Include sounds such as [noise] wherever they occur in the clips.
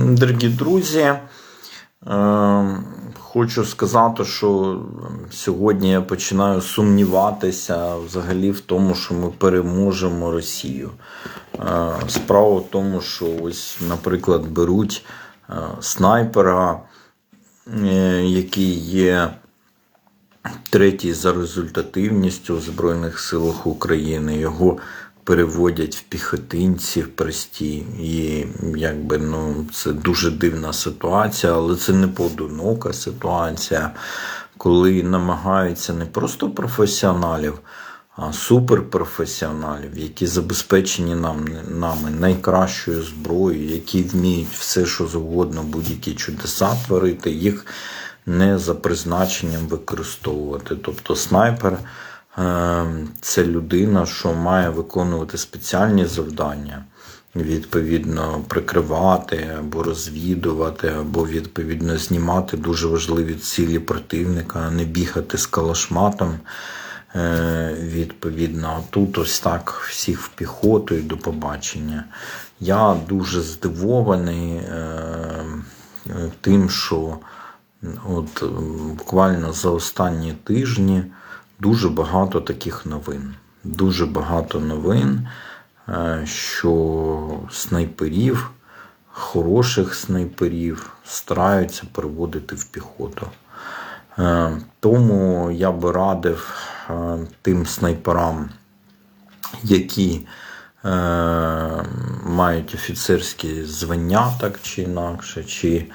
Дорогі друзі, е, хочу сказати, що сьогодні я починаю сумніватися взагалі в тому, що ми переможемо Росію. Е, Справа в тому, що ось, наприклад, беруть е, снайпера, який є третій за результативністю в Збройних силах України. Його переводять в піхотинці прості. І якби ну це дуже дивна ситуація, але це не поодинока ситуація, коли намагаються не просто професіоналів. А суперпрофесіоналів, які забезпечені нам, нами найкращою зброєю, які вміють все, що завгодно, будь-які чудеса творити, їх не за призначенням використовувати. Тобто снайпер це людина, що має виконувати спеціальні завдання, відповідно, прикривати або розвідувати, або відповідно знімати дуже важливі цілі противника, не бігати з калашматом. Е, Відповідно, а тут ось так всіх в піхоту і до побачення. Я дуже здивований е, е, тим, що От буквально за останні тижні дуже багато таких новин. Дуже багато новин, е, що снайперів, хороших снайперів стараються переводити в піхоту. Е, Тому я би радив е, тим снайперам, які мають офіцерські звання, так чи інакше, чи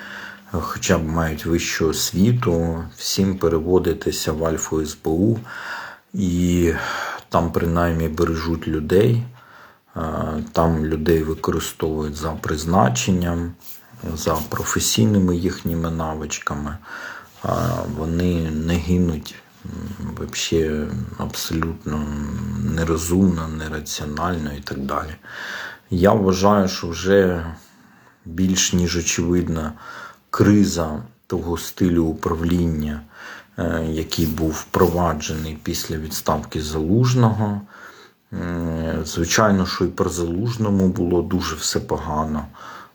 хоча б мають вищу освіту, всім переводитися в Альфу СБУ і там принаймні бережуть людей, е, там людей використовують за призначенням, за професійними їхніми навичками. Е, Вони не гинуть взагалі абсолютно нерозумно, нераціонально і так далі. Я вважаю, що вже більш ніж очевидно криза того стилю управління, е, який був впроваджений після відставки залужного. Е, Звичайно, що і про залужному було дуже все погано,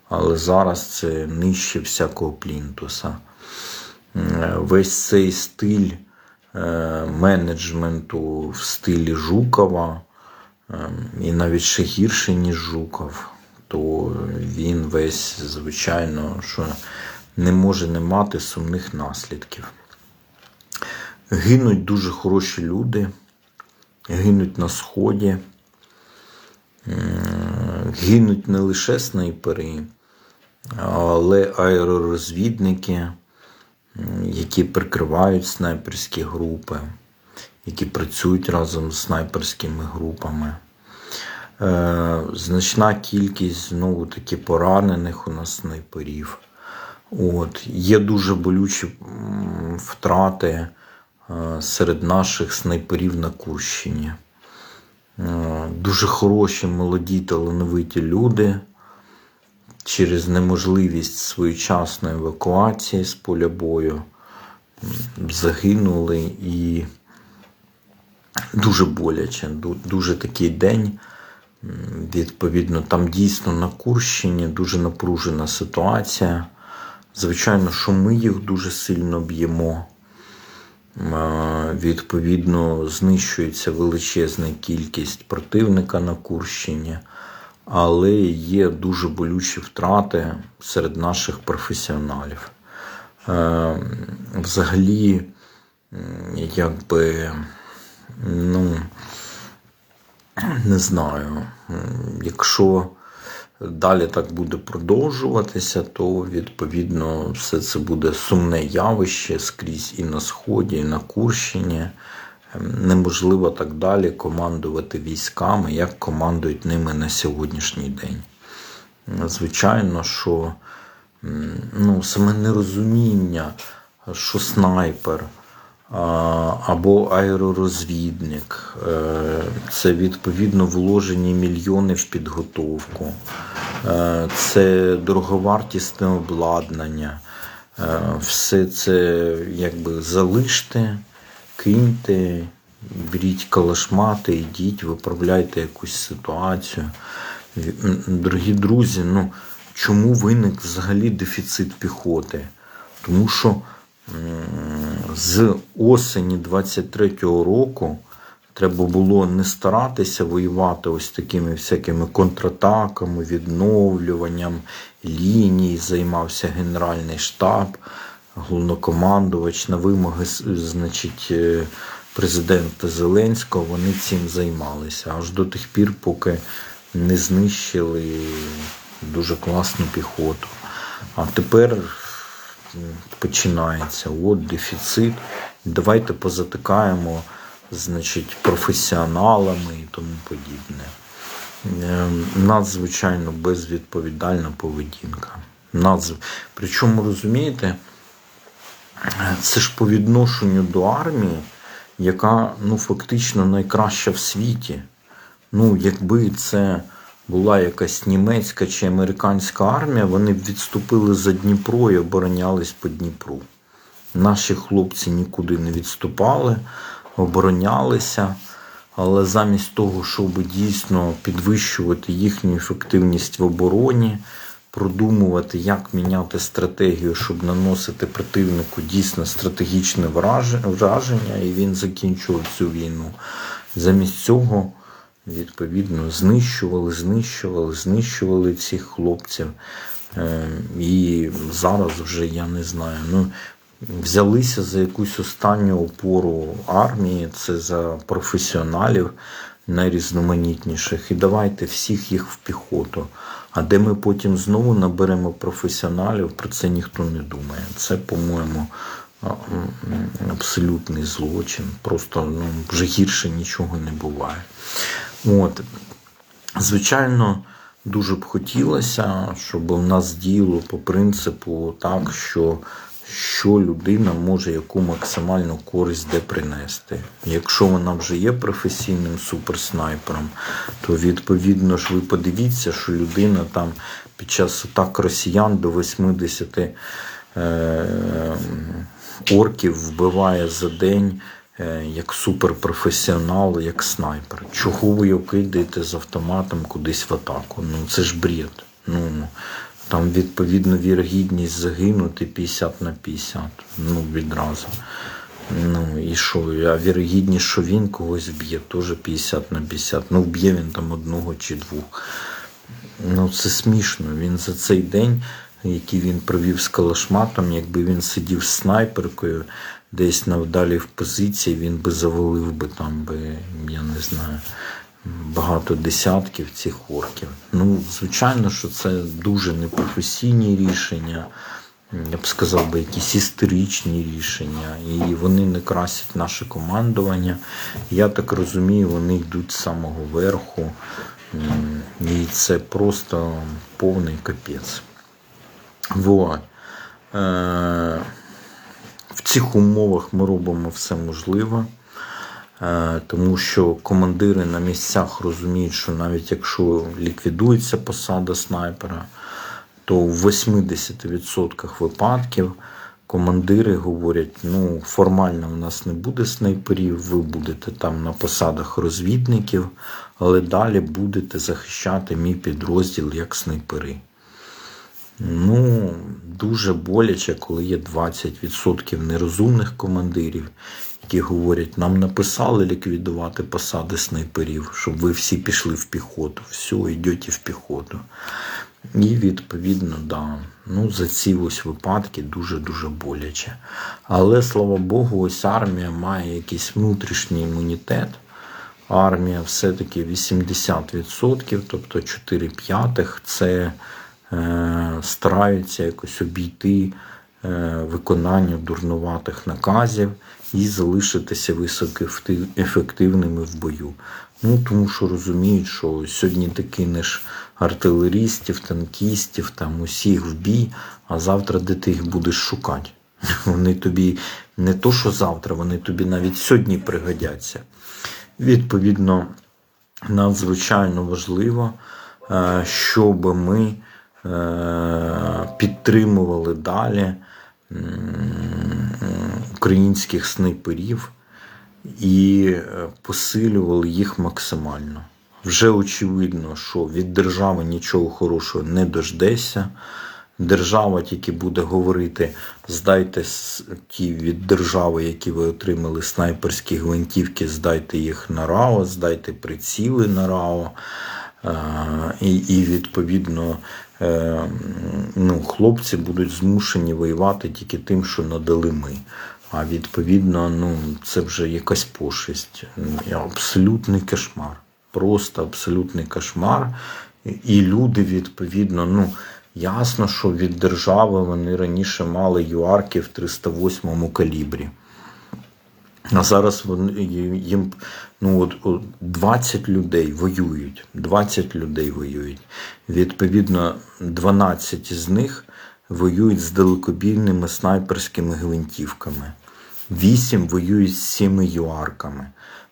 але зараз це нижче всякого плінтуса. Е, Весь цей стиль менеджменту в стилі Жукова, і навіть ще гірше, ніж Жуков, то він весь, звичайно, що не може не мати сумних наслідків. Гинуть дуже хороші люди, гинуть на Сході, гинуть не лише снайпери, але аеророзвідники, які прикривають снайперські групи, які працюють разом з снайперськими групами. Е, значна кількість знову таки поранених у нас снайперів. От. Є дуже болючі втрати е, серед наших снайперів на Курщині. Е, дуже хороші, молоді, талановиті люди через неможливість своєчасної евакуації з поля бою загинули і дуже боляче, дуже такий день. Відповідно, там дійсно на Курщині дуже напружена ситуація. Звичайно, що ми їх дуже сильно б'ємо. Відповідно, знищується величезна кількість противника на Курщині, але є дуже болючі втрати серед наших професіоналів. Взагалі, якби, ну, не знаю, якщо далі так буде продовжуватися, то відповідно все це буде сумне явище скрізь і на Сході, і на Курщині. Ем, неможливо так далі командувати військами, як командують ними на сьогоднішній день. Звичайно, що ну, саме нерозуміння, що снайпер або аеророзвідник. Е, це відповідно вложені мільйони в підготовку, е, це дороговартісне обладнання. Е, все це якби залиште, киньте, беріть калашмати, йдіть, виправляйте якусь ситуацію. Дорогі друзі, ну чому виник взагалі дефіцит піхоти? Тому що з осені 23-го року треба було не старатися воювати ось такими всякими контратаками, відновлюванням ліній, займався Генеральний штаб, головнокомандувач на вимоги значить, е, президента Зеленського. Вони цим займалися аж до тих пір, поки не знищили дуже класну піхоту. А тепер починається от дефіцит. Давайте позатикаємо значить, професіоналами і тому подібне. Е, Надзвичайно безвідповідальна поведінка. Надзв... Причому розумієте, це ж по відношенню до армії, яка ну, фактично найкраща в світі. Ну, якби це була якась німецька чи американська армія, вони відступили за Дніпро і оборонялись по Дніпру. Наші хлопці нікуди не відступали, оборонялися, але замість того, щоб дійсно підвищувати їхню ефективність в обороні, продумувати, як міняти стратегію, щоб наносити противнику дійсно стратегічне враження, і він закінчував цю війну. Замість цього, відповідно, знищували, знищували, знищували цих хлопців. Е, І зараз вже я не знаю. Ну, взялися за якусь останню опору армії, це за професіоналів найрізноманітніших. І давайте всіх їх в піхоту. А де ми потім знову наберемо професіоналів, про це ніхто не думає. Це, по-моєму, абсолютний злочин. Просто ну, вже гірше нічого не буває. От. Звичайно, дуже б хотілося, щоб у нас діяло по принципу так, що, що людина може яку максимальну користь де принести. Якщо вона вже є професійним суперснайпером, то відповідно ж ви подивіться, що людина там під час атак росіян до 80 е, орків вбиває за день як суперпрофесіонал, як снайпер. Чого ви його кидаєте з автоматом кудись в атаку? Ну це ж бред. Ну, там відповідно вірогідність загинути 50 на 50. Ну, відразу. Ну і що? А вірогідність, що він когось вб'є, теж 50 на 50. Ну, вб'є він там одного чи двох. Ну, це смішно. Він за цей день, який він провів з калашматом, якби він сидів з снайперкою десь навдалі в позиції, він би завалив би там би, я не знаю, багато десятків цих орків. Ну, звичайно, що це дуже непрофесійні рішення. Я б сказав би, якісь історичні рішення, і вони не красять наше командування. Я так розумію, вони йдуть з самого верху. І це просто повний капець. Вот. В цих умовах ми робимо все можливе, е, тому що командири на місцях розуміють, що навіть якщо ліквідується посада снайпера, то в 80% випадків командири говорять: ну, формально у нас не буде снайперів, ви будете там на посадах розвідників, але далі будете захищати мій підрозділ як снайпери. Ну, дуже боляче, коли є 20% нерозумних командирів, які говорять, нам написали ліквідувати посади снайперів, щоб ви всі пішли в піхоту. Все, йдете в піхоту. І відповідно, да, ну, за ці ось випадки дуже-дуже боляче. Але слава Богу, ось армія має якийсь внутрішній імунітет. Армія все-таки 80%, тобто 4 п'ятих це стараються якось обійти е, виконання дурнуватих наказів і залишитися високоефективними в бою. Ну, тому що розуміють, що сьогодні ти кинеш артилерістів, танкістів, там усіх в бій, а завтра де ти їх будеш шукати. [laughs] Вони тобі не то, що завтра, вони тобі навіть сьогодні пригодяться. Відповідно, надзвичайно важливо, е, щоб ми е, підтримували далі українських снайперів і е, посилювали їх максимально. Вже очевидно, що від держави нічого хорошого не дождешся. Держава тільки буде говорити: здайте ті від держави, які ви отримали снайперські гвинтівки, здайте їх на РАО, здайте приціли на РАО. І, і відповідно е, ну, хлопці будуть змушені воювати тільки тим, що надали ми. А відповідно, ну, це вже якась пошесть. Абсолютний кошмар. Просто абсолютний кошмар. І люди, відповідно, ну, ясно, що від держави вони раніше мали юарки в 308 калібрі. А зараз вони, їм ну, от, от 20 людей воюють. 20 людей воюють. Відповідно, 12 з них воюють з далекобійними снайперськими гвинтівками. 8 воюють з 7 юарками.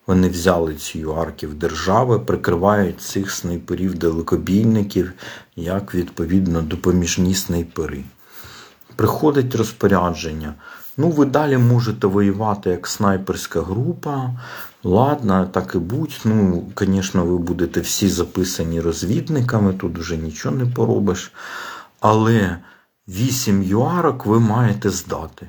Вони взяли ці юарки в держави, прикривають цих снайперів-далекобійників як відповідно допоміжні снайпери приходить розпорядження. Ну, ви далі можете воювати як снайперська група. Ладно, так і будь. Ну, звісно, ви будете всі записані розвідниками, тут вже нічого не поробиш. Але 8 юарок ви маєте здати.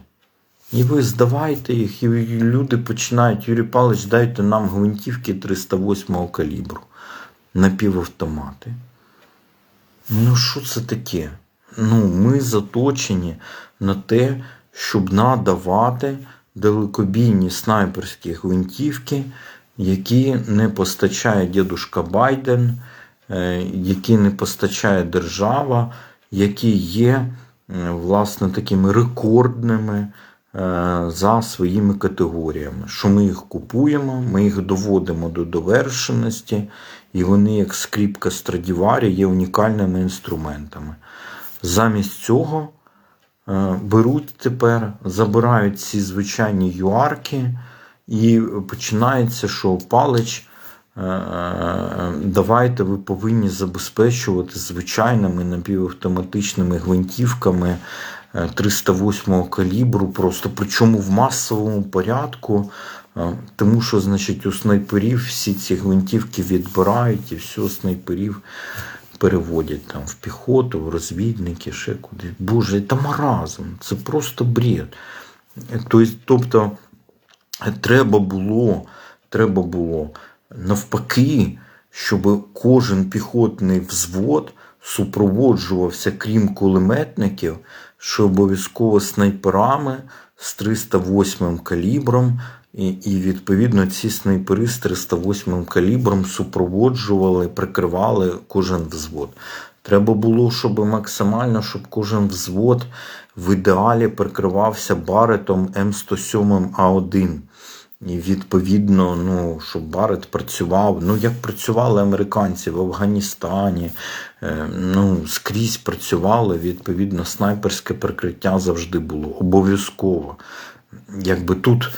І ви здавайте їх, і люди починають, Юрій Павлович, дайте нам гвинтівки 308 калібру, напівавтомати. Ну, що це таке? Ну, ми заточені на те, щоб надавати далекобійні снайперські гвинтівки, які не постачає дідушка Байден, е, які не постачає держава, які є е, власне такими рекордними е, за своїми категоріями. Що ми їх купуємо, ми їх доводимо до довершеності, і вони, як скріпка Страдіварі, є унікальними інструментами. Замість цього беруть тепер, забирають ці звичайні юарки, і починається, що палич. е, е, Давайте ви повинні забезпечувати звичайними напівавтоматичними гвинтівками е, 308 калібру, просто причому в масовому порядку, е, тому що, значить, у снайперів всі ці гвинтівки відбирають і все снайперів переводять там в піхоту, в розвідники, ще куди. Боже, це маразм, це просто бред. Тобто, тобто треба було, треба було навпаки, щоб кожен піхотний взвод супроводжувався, крім кулеметників, що обов'язково снайперами з 308 калібром. І, і відповідно ці снайпери з 308 калібром супроводжували, прикривали кожен взвод. Треба було, щоб максимально, щоб кожен взвод в ідеалі прикривався баретом М107А1. І відповідно, ну, щоб Барет працював, ну як працювали американці в Афганістані, е, ну, скрізь працювали, відповідно, снайперське прикриття завжди було обов'язково. Якби тут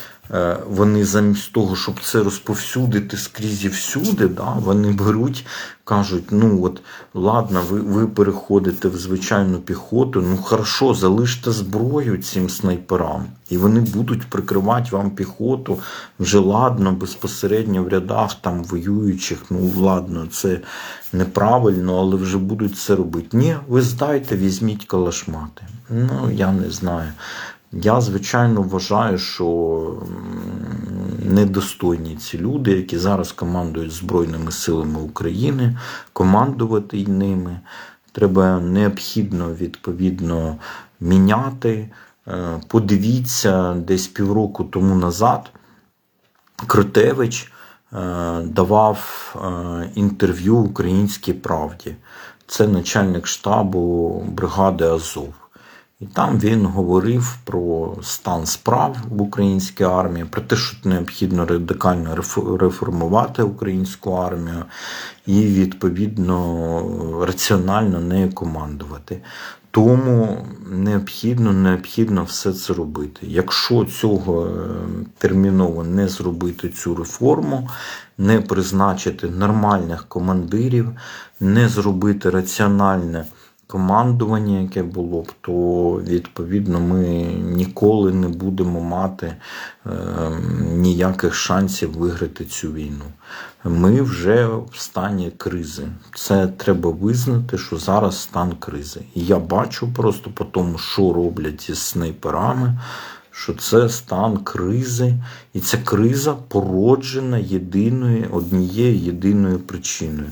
вони замість того, щоб це розповсюдити скрізь і всюди, да, вони беруть, кажуть: ну от ладно, ви, ви переходите в звичайну піхоту, ну хорошо, залиште зброю цим снайперам, і вони будуть прикривати вам піхоту вже ладно, безпосередньо в рядах там воюючих. Ну ладно, це неправильно, але вже будуть це робити. Ні, ви здайте, візьміть калашмати. Ну я не знаю. Я, звичайно, вважаю, що недостойні ці люди, які зараз командують Збройними силами України, командувати ними. Треба необхідно відповідно міняти. Е, Подивіться, десь півроку тому назад Кротевич е, давав е, інтерв'ю Українській правді. Це начальник штабу бригади Азов. І там він говорив про стан справ в українській армії, про те, що необхідно радикально реф- реформувати українську армію і, відповідно, раціонально нею командувати. Тому необхідно, необхідно все це робити. Якщо цього е, терміново не зробити цю реформу, не призначити нормальних командирів, не зробити раціональне командування, яке було б, то відповідно ми ніколи не будемо мати е, ніяких шансів виграти цю війну. Ми вже в стані кризи. Це треба визнати, що зараз стан кризи. І я бачу просто по тому, що роблять із снайперами. Що це стан кризи, і ця криза породжена єдиною однією єдиною причиною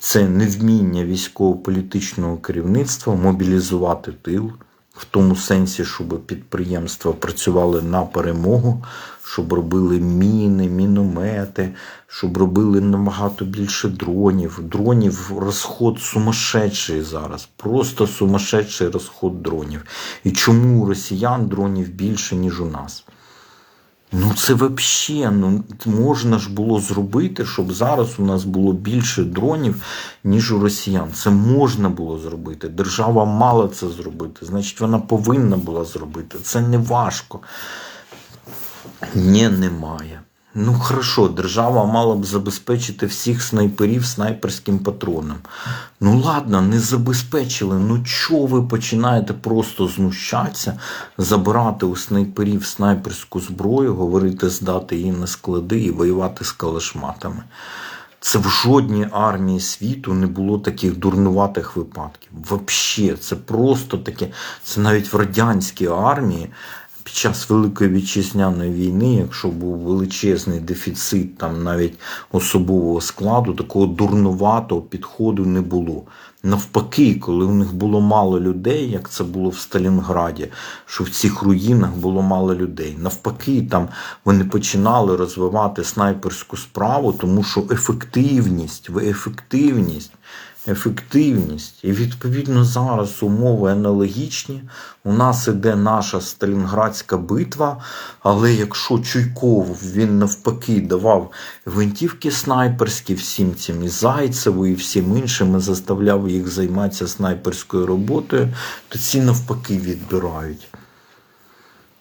це невміння військово-політичного керівництва мобілізувати тил в тому сенсі, щоб підприємства працювали на перемогу, щоб робили міни, міномети, щоб робили набагато більше дронів. Дронів розход сумасшедший зараз, просто сумасшедший розход дронів. І чому у росіян дронів більше, ніж у нас? Ну це взагалі ну, можна ж було зробити, щоб зараз у нас було більше дронів, ніж у росіян. Це можна було зробити. Держава мала це зробити. Значить, вона повинна була зробити. Це не важко. Ні, немає. Ну, хорошо, держава мала б забезпечити всіх снайперів снайперським патроном. Ну ладно, не забезпечили. Ну чого ви починаєте просто знущатися, забирати у снайперів снайперську зброю, говорити, здати її на склади і воювати з калашматами? Це в жодній армії світу не було таких дурнуватих випадків. Взагалі, це просто таке. Це навіть в радянській армії під час Великої вітчизняної війни, якщо був величезний дефіцит там навіть особового складу, такого дурнуватого підходу не було. Навпаки, коли у них було мало людей, як це було в Сталінграді, що в цих руїнах було мало людей. Навпаки, там вони починали розвивати снайперську справу, тому що ефективність, ефективність ефективність. І відповідно зараз умови аналогічні. У нас іде наша Сталінградська битва, але якщо Чуйков він навпаки давав гвинтівки снайперські всім цим і Зайцеву, і всім іншим, і заставляв їх займатися снайперською роботою, то ці навпаки відбирають.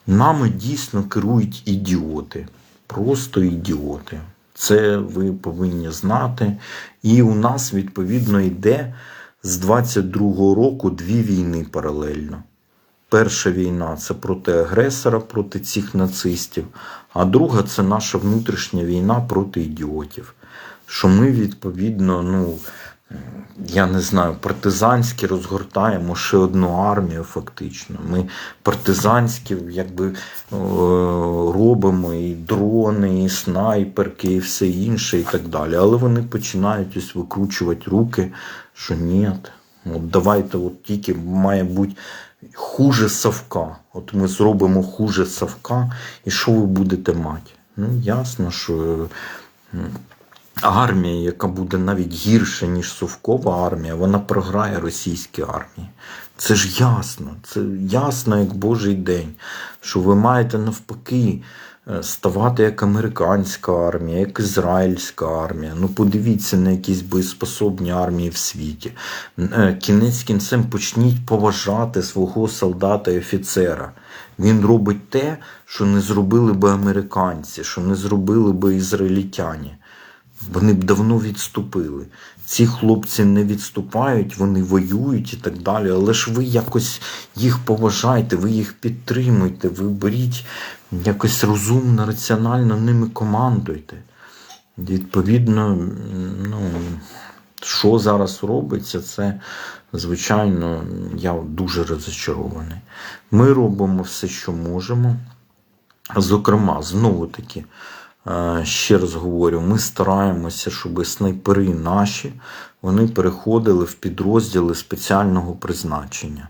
Нами дійсно керують ідіоти. Просто ідіоти. Це ви повинні знати. І у нас, відповідно, йде з 22-го року дві війни паралельно. Перша війна це проти агресора, проти цих нацистів, а друга це наша внутрішня війна проти ідіотів. Що ми, відповідно, ну я не знаю, партизанськи розгортаємо ще одну армію, фактично. Ми партизанські якби е, робимо і дрони, і снайперки, і все інше, і так далі. Але вони починають ось викручувати руки, що ні, от давайте от тільки має бути хуже Савка. От ми зробимо хуже Савка, і що ви будете мати? Ну, ясно, що армія, яка буде навіть гірша, ніж совкова армія, вона програє російській армії. Це ж ясно, це ясно, як Божий день, що ви маєте навпаки е, ставати як американська армія, як ізраїльська армія. Ну, подивіться на якісь боєспособні армії в світі. Е, кінець кінцем почніть поважати свого солдата і офіцера. Він робить те, що не зробили би американці, що не зробили би ізраїльтяні. Вони б давно відступили. Ці хлопці не відступають, вони воюють і так далі. Але ж ви якось їх поважайте, ви їх підтримуйте, ви беріть якось розумно, раціонально ними командуйте. Відповідно, ну, що зараз робиться, це, звичайно, я дуже розочарований. Ми робимо все, що можемо. Зокрема, знову таки. Е, ще раз говорю, ми стараємося, щоб снайпери наші вони переходили в підрозділи спеціального призначення.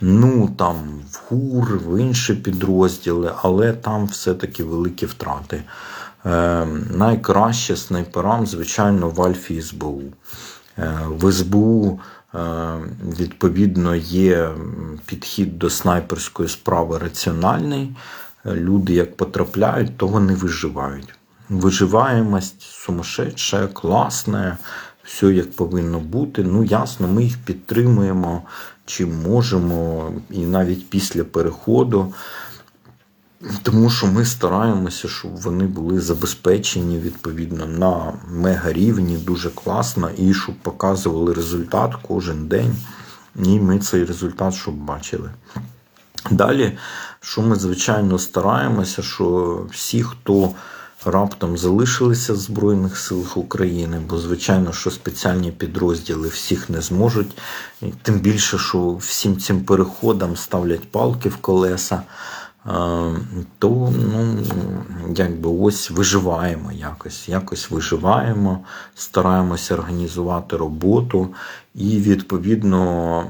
Ну там в ГУР, в інші підрозділи, але там все-таки великі втрати. Е, Найкраще снайперам, звичайно, в Альфі СБУ. Е, в СБУ, е, відповідно, є підхід до снайперської справи раціональний люди як потрапляють, то вони виживають. Виживаємость сумасшедша, класна, все як повинно бути. Ну, ясно, ми їх підтримуємо чим можемо, і навіть після переходу. Тому що ми стараємося, щоб вони були забезпечені відповідно на мегарівні, дуже класно, і щоб показували результат кожен день. І ми цей результат, щоб бачили. Далі, що ми звичайно стараємося, що всі, хто раптом залишилися в Збройних силах України, бо звичайно, що спеціальні підрозділи всіх не зможуть, тим більше, що всім цим переходам ставлять палки в колеса. е, То ну, якби ось виживаємо якось, якось виживаємо, стараємося організувати роботу і відповідно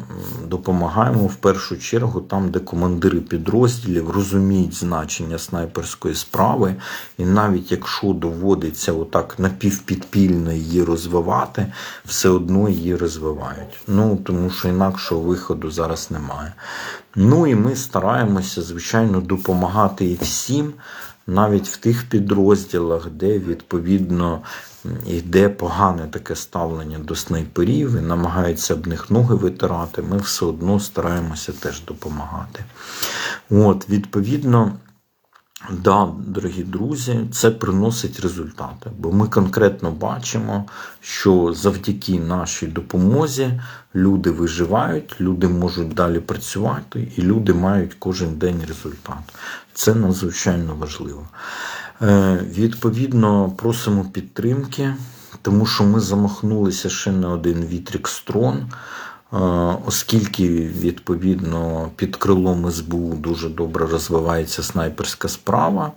допомагаємо в першу чергу там, де командири підрозділів розуміють значення снайперської справи, і навіть якщо доводиться отак напівпідпільно її розвивати, все одно її розвивають. Ну тому що інакшого виходу зараз немає. Ну і ми стараємося, звичайно, допомагати і всім, навіть в тих підрозділах, де відповідно йде погане таке ставлення до снайперів і намагаються об них ноги витирати, ми все одно стараємося теж допомагати. От, відповідно. Да, дорогі друзі, це приносить результати, бо ми конкретно бачимо, що завдяки нашій допомозі люди виживають, люди можуть далі працювати, і люди мають кожен день результат. Це надзвичайно важливо. Е, відповідно, просимо підтримки, тому що ми замахнулися ще на один вітрік строн. Е, Оскільки відповідно під крилом СБУ дуже добре розвивається снайперська справа,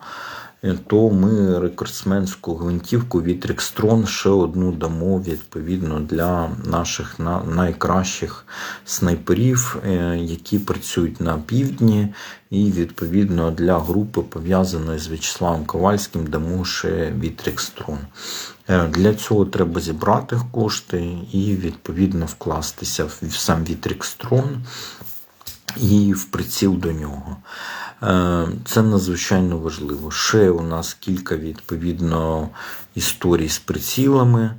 то ми рекордсменську гвинтівку Вітрікстрон ще одну дамо відповідно для наших найкращих снайперів, е, які працюють на півдні, і відповідно для групи пов'язаної з В'ячеславом Ковальським дамо ще Вітрікстрон. Е, Для цього треба зібрати кошти і відповідно вкластися в сам Вітрікстрон і в приціл до нього. Е, Це надзвичайно важливо. Ще у нас кілька відповідно історій з прицілами.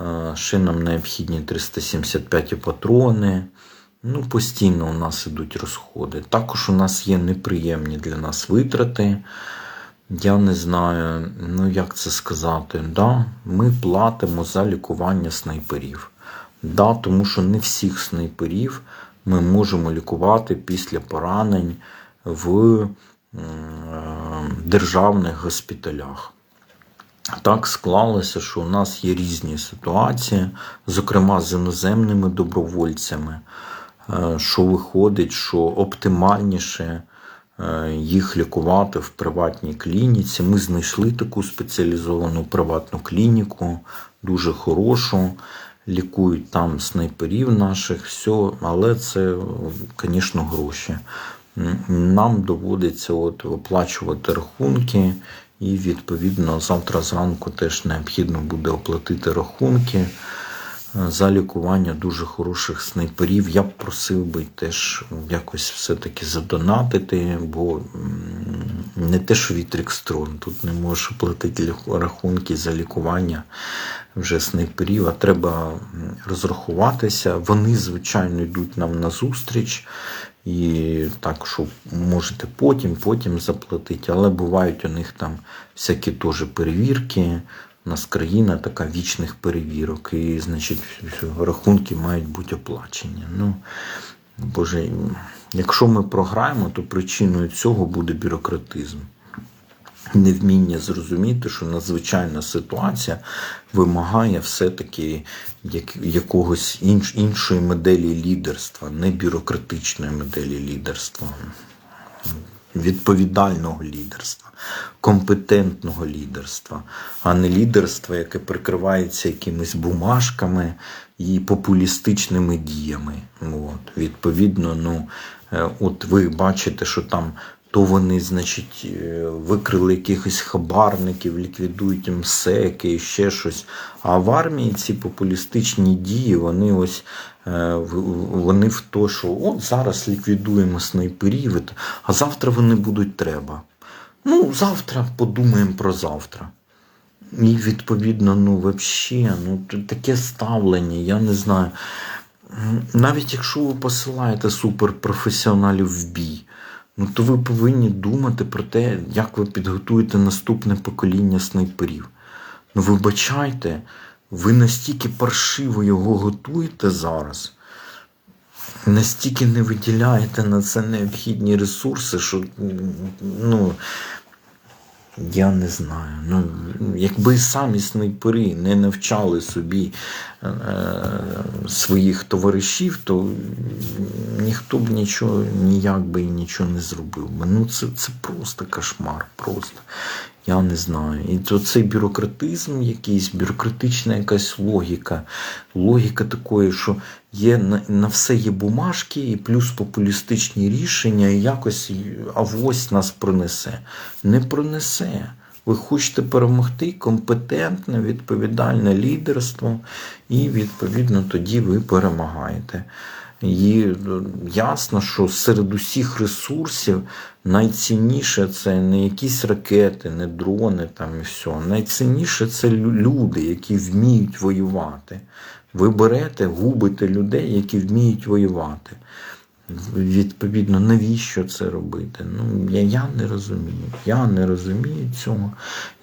Е, Ще нам необхідні 375 патрони. Ну, постійно у нас ідуть розходи. Також у нас є неприємні для нас витрати. Я не знаю, ну як це сказати. Да, ми платимо за лікування снайперів. Да, тому що не всіх снайперів ми можемо лікувати після поранень в е, державних госпіталях. Так склалося, що у нас є різні ситуації, зокрема з іноземними добровольцями, е, що виходить, що оптимальніше е, їх лікувати в приватній клініці. Ми знайшли таку спеціалізовану приватну клініку, дуже хорошу. Лікують там снайперів наших, все, але це, звісно, гроші. Нам доводиться от оплачувати рахунки, і відповідно завтра зранку теж необхідно буде оплатити рахунки е, за лікування дуже хороших снайперів. Я б просив би теж якось все-таки задонатити, бо не те, що Вітрікстрон, тут не можеш оплатити рахунки за лікування вже снайперів, а треба розрахуватися. Вони, звичайно, йдуть нам на зустріч. І так, що можете потім, потім заплатити, але бувають у них там всякі теж перевірки. У нас країна така вічних перевірок, і, значить, рахунки мають бути оплачені. Ну, Боже, якщо ми програємо, то причиною цього буде бюрократизм. Невміння зрозуміти, що надзвичайна ситуація вимагає все-таки якогось інш, іншої моделі лідерства, не бюрократичної моделі лідерства, відповідального лідерства, компетентного лідерства, а не лідерства, яке прикривається якимись бумажками і популістичними діями. От, відповідно, ну, е, от ви бачите, що там то вони, значить, е, викрили якихось хабарників, ліквідують МСЕКи і ще щось. А в армії ці популістичні дії, вони ось е, вони в то, що от зараз ліквідуємо снайперів, а завтра вони будуть треба. Ну, завтра подумаємо про завтра. І відповідно, ну, взагалі, ну, таке ставлення, я не знаю. Навіть якщо ви посилаєте суперпрофесіоналів в бій, ну то ви повинні думати про те, як ви підготуєте наступне покоління снайперів. Ну, вибачайте, ви настільки паршиво його готуєте зараз. настільки не виділяєте на це необхідні ресурси, що ну. Я не знаю. Ну, якби самі снайпери не навчали собі е, своїх товаришів, то ніхто б нічого ніяк би нічого не зробив. Ну, це, це просто кошмар. Просто. Я не знаю. І то цей бюрократизм якийсь, бюрократична якась логіка. Логіка такої, що є на, все є бумажки, і плюс популістичні рішення, і якось авось нас пронесе. Не пронесе. Ви хочете перемогти компетентне, відповідальне лідерство, і відповідно тоді ви перемагаєте. І е, ясно, що серед усіх ресурсів найцінніше це не якісь ракети, не дрони там і все. Найцінніше це люди, які вміють воювати. Ви берете, губите людей, які вміють воювати. Відповідно, навіщо це робити? Ну, я, я не розумію. Я не розумію цього.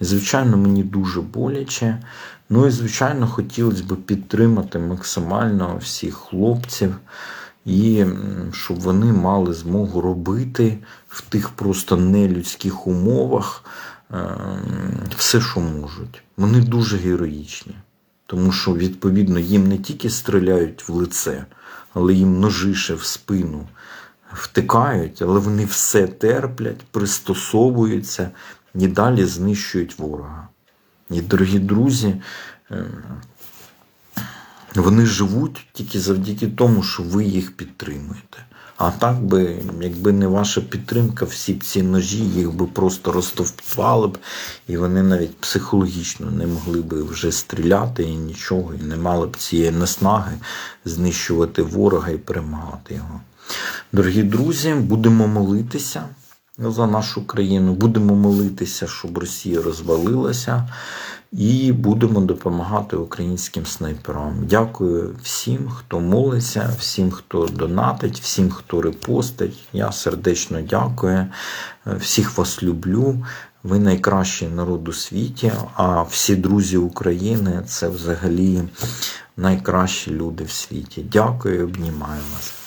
Звичайно, мені дуже боляче. Ну і, звичайно, хотілося б підтримати максимально всіх хлопців, і щоб вони мали змогу робити в тих просто нелюдських умовах ем, все, що можуть. Вони дуже героїчні. Тому що, відповідно, їм не тільки стріляють в лице, але їм ножише в спину втикають, але вони все терплять, пристосовуються і далі знищують ворога. І, дорогі друзі, ем, вони живуть тільки завдяки тому, що ви їх підтримуєте. А так би, якби не ваша підтримка, всі б ці ножі їх би просто розтовпали б, і вони навіть психологічно не могли би вже стріляти і нічого, і не мали б цієї наснаги знищувати ворога і перемагати його. Дорогі друзі, будемо молитися за нашу країну, будемо молитися, щоб Росія розвалилася, і будемо допомагати українським снайперам. Дякую всім, хто молиться, всім, хто донатить, всім, хто репостить. Я сердечно дякую. Всіх вас люблю. Ви найкращий народ у світі, а всі друзі України це взагалі найкращі люди в світі. Дякую, обнімаю вас.